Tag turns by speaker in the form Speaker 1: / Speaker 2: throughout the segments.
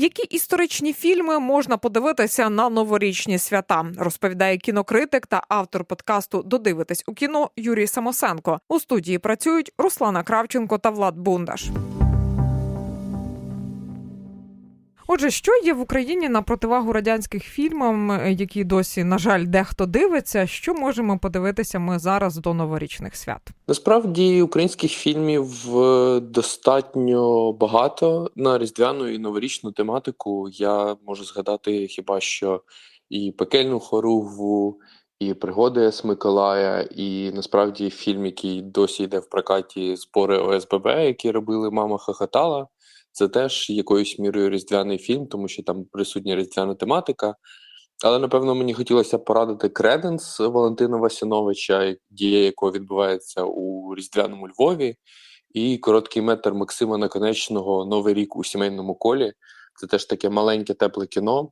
Speaker 1: Які історичні фільми можна подивитися на новорічні свята, розповідає кінокритик та автор подкасту Додивитись у кіно Юрій Самосенко. У студії працюють Руслана Кравченко та Влад Бундаш. Отже, що є в Україні на противагу радянських фільмам, е, які досі, на жаль, дехто дивиться. Що можемо подивитися ми зараз до новорічних свят?
Speaker 2: Насправді українських фільмів е, достатньо багато на різдвяну і новорічну тематику. Я можу згадати хіба що і пекельну хоругву, і пригоди з Миколая, і насправді фільм, який досі йде в прокаті збори ОСББ, які робили Мама хохотала. Це теж якоюсь мірою різдвяний фільм, тому що там присутня різдвяна тематика. Але напевно мені хотілося порадити Креденс Валентина Васяновича, дія якого відбувається у Різдвяному Львові, і короткий метр Максима Наконечного Новий рік у сімейному колі. Це теж таке маленьке тепле кіно,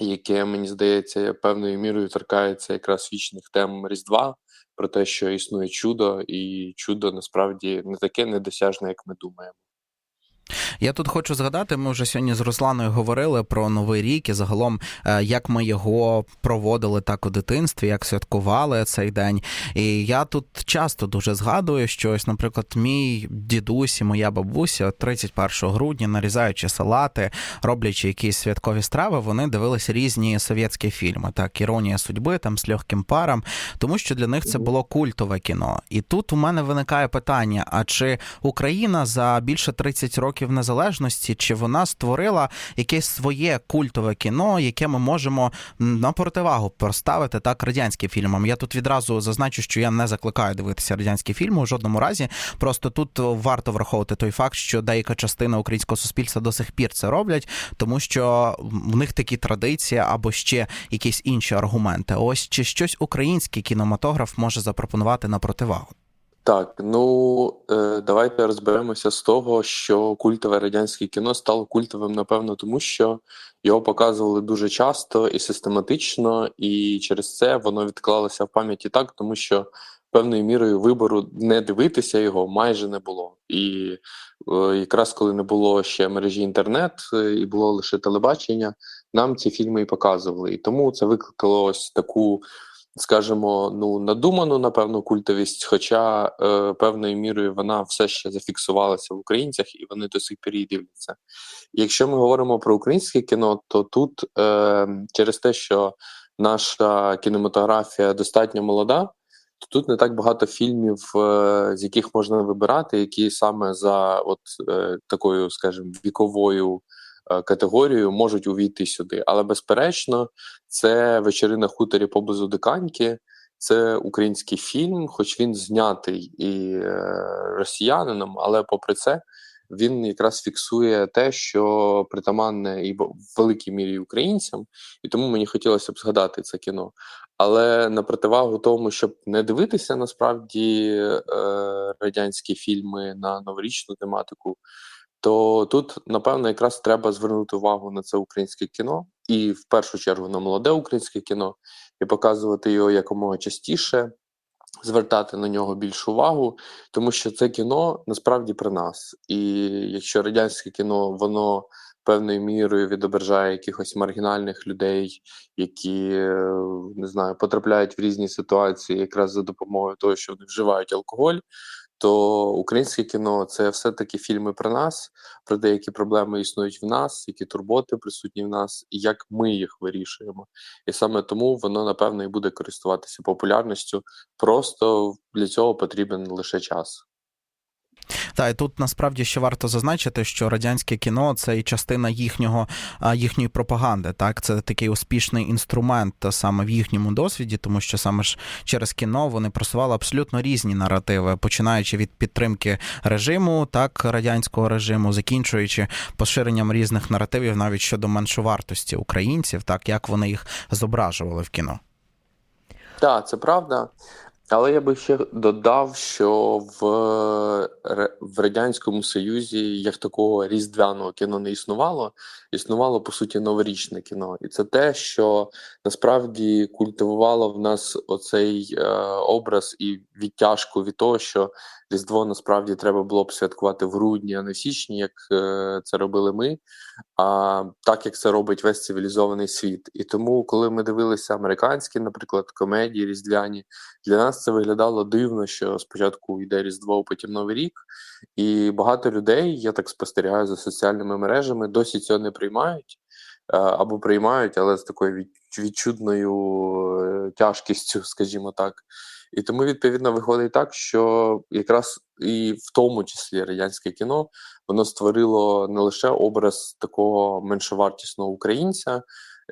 Speaker 2: яке, мені здається, певною мірою торкається якраз вічних тем Різдва, про те, що існує чудо, і чудо насправді не таке недосяжне, як ми думаємо.
Speaker 3: Я тут хочу згадати, ми вже сьогодні з Русланою говорили про новий рік і загалом, е, як ми його проводили так у дитинстві, як святкували цей день. І я тут часто дуже згадую, що ось, наприклад, мій дідусь і моя бабуся 31 грудня, нарізаючи салати, роблячи якісь святкові страви, вони дивилися різні совєтські фільми, так іронія судьби, там з легким паром, тому що для них це було культове кіно. І тут у мене виникає питання: а чи Україна за більше 30 років незалежності, чи вона створила якесь своє культове кіно, яке ми можемо на противагу поставити так радянським фільмам? Я тут відразу зазначу, що я не закликаю дивитися радянські фільми у жодному разі. Просто тут варто враховувати той факт, що деяка частина українського суспільства до сих пір це роблять, тому що в них такі традиції або ще якісь інші аргументи. Ось чи щось український кінематограф може запропонувати на противагу?
Speaker 2: Так, ну е, давайте розберемося з того, що культове радянське кіно стало культовим, напевно, тому що його показували дуже часто і систематично, і через це воно відклалося в пам'яті так, тому що певною мірою вибору не дивитися його майже не було. І е, якраз коли не було ще мережі інтернет е, і було лише телебачення, нам ці фільми і показували. І тому це викликало ось таку скажімо, ну надуману, напевно, культовість, хоча е, певною мірою вона все ще зафіксувалася в українцях, і вони до сих пір її дивляться. Якщо ми говоримо про українське кіно, то тут е, через те, що наша кінематографія достатньо молода, то тут не так багато фільмів, е, з яких можна вибирати, які саме за от е, такою, скажімо, віковою. Е, категорію можуть увійти сюди. Але безперечно, це вечори на хуторі поблизу Диканьки. Це український фільм, хоч він знятий і е, росіянином, але попри це він якраз фіксує те, що притаманне і в великій мірі українцям, і тому мені хотілося б згадати це кіно. Але на противагу тому, щоб не дивитися насправді е, радянські фільми на новорічну тематику, то тут, напевно, якраз треба звернути увагу на це українське кіно, і в першу чергу на молоде українське кіно, і показувати його якомога частіше, звертати на нього більшу увагу, тому що це кіно насправді при нас. І якщо радянське кіно, воно певною мірою відображає якихось маргінальних людей, які не знаю, потрапляють в різні ситуації, якраз за допомогою того, що вони вживають алкоголь то українське кіно це все-таки фільми про нас, про деякі проблеми існують в нас, які турботи присутні в нас, і як ми їх вирішуємо. І саме тому воно напевно і буде користуватися популярністю. Просто для цього потрібен лише час.
Speaker 3: Та і тут насправді ще варто зазначити, що радянське кіно це і частина їхнього їхньої пропаганди. Так, це такий успішний інструмент саме в їхньому досвіді, тому що саме ж через кіно вони просували абсолютно різні наративи, починаючи від підтримки режиму, так радянського режиму, закінчуючи поширенням різних наративів навіть щодо меншовартості українців, так як вони їх зображували в кіно.
Speaker 2: Так, це правда. Але я би ще додав, що в в Радянському Союзі як такого різдвяного кіно не існувало, існувало по суті новорічне кіно, і це те, що насправді культивувало в нас оцей е, образ і відтяжку від того, що Різдво насправді треба було б святкувати в грудні, а не в січні, як е, це робили ми, а так як це робить весь цивілізований світ. І тому, коли ми дивилися американські, наприклад, комедії різдвяні, для нас це виглядало дивно, що спочатку йде Різдво, потім Новий рік. І багато людей, я так спостерігаю за соціальними мережами, досі цього не приймають. е, Або приймають, але з такою від- відчутною е, тяжкістю, скажімо так. І тому, відповідно, виходить так, що якраз і в тому числі радянське кіно воно створило не лише образ такого меншовартісного українця,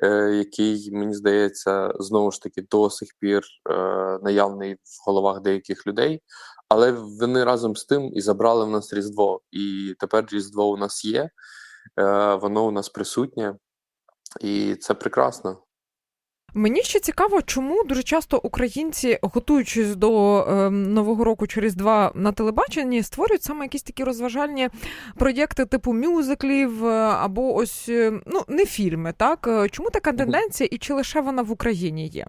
Speaker 2: е, який, мені здається, знову ж таки до сих пір е, наявний в головах деяких людей, але вони разом з тим і забрали в нас Різдво. І тепер Різдво у нас є, е, воно у нас присутнє, і це прекрасно.
Speaker 1: Мені ще цікаво, чому дуже часто українці, готуючись до е, нового року через два на телебаченні, створюють саме якісь такі розважальні проєкти типу мюзиклів е, або ось е, ну не фільми. Так Е, чому така тенденція, і чи лише вона в Україні є?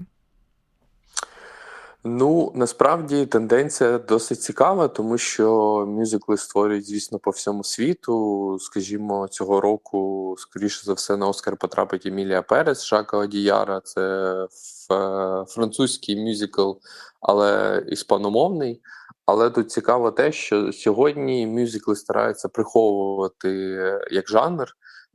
Speaker 2: Ну, насправді тенденція досить цікава, тому що мюзикли створюють, звісно, по всьому світу. Скажімо, цього року, скоріше за все, на Оскар потрапить Емілія Перес Жака Одіяра. Це ф- французький мюзикл, але іспаномовний. Але тут цікаво те, що сьогодні мюзикли стараються приховувати е, як жанр,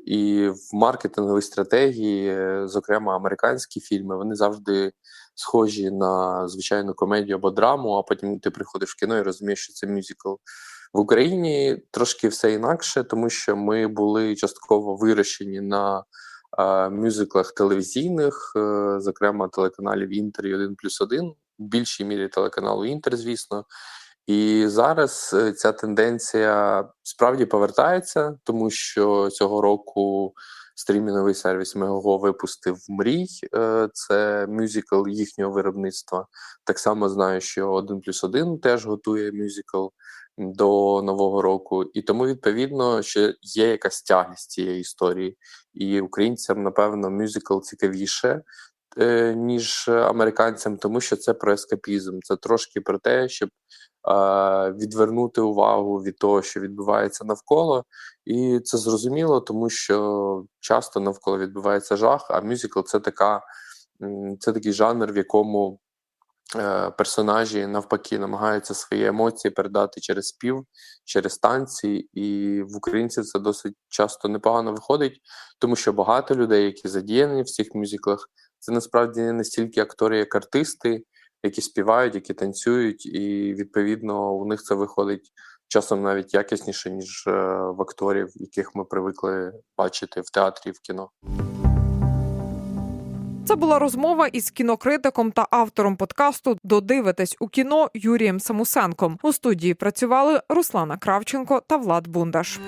Speaker 2: і в маркетинговій стратегії, е, зокрема американські фільми, вони завжди схожі на звичайну комедію або драму, а потім ти приходиш в кіно і розумієш, що це мюзикл. В Україні трошки все інакше, тому що ми були частково вирощені на е, мюзиклах телевізійних, е, зокрема телеканалів Інтер і 1 плюс 1, в більшій мірі телеканалу Інтер, звісно. І зараз е, ця тенденція справді повертається, тому що цього року стрімінговий сервіс Мегого випустив Мрій. Е, Це мюзикл їхнього виробництва. Так само знаю, що 1 плюс 1 теж готує мюзикл до нового року, і тому відповідно ще є якась тяглість цієї історії. І українцям, напевно, мюзикл цікавіше. е, Ніж американцям, тому що це про ескапізм, це трошки про те, щоб відвернути увагу від того, що відбувається навколо, і це зрозуміло, тому що часто навколо відбувається жах, а мюзикл це така, це такий жанр, в якому е, персонажі навпаки намагаються свої емоції передати через спів, через танці, і в українців це досить часто непогано виходить, тому що багато людей, які задіяні в цих мюзиклах, це насправді не стільки актори, як артисти, які співають, які танцюють, і відповідно у них це виходить часом навіть якісніше, ніж е, в акторів, яких ми привикли бачити в театрі в кіно.
Speaker 1: Це була розмова із кінокритиком та автором подкасту Додивитесь у кіно Юрієм Самусенком. У студії працювали Руслана Кравченко та Влад Бундаш.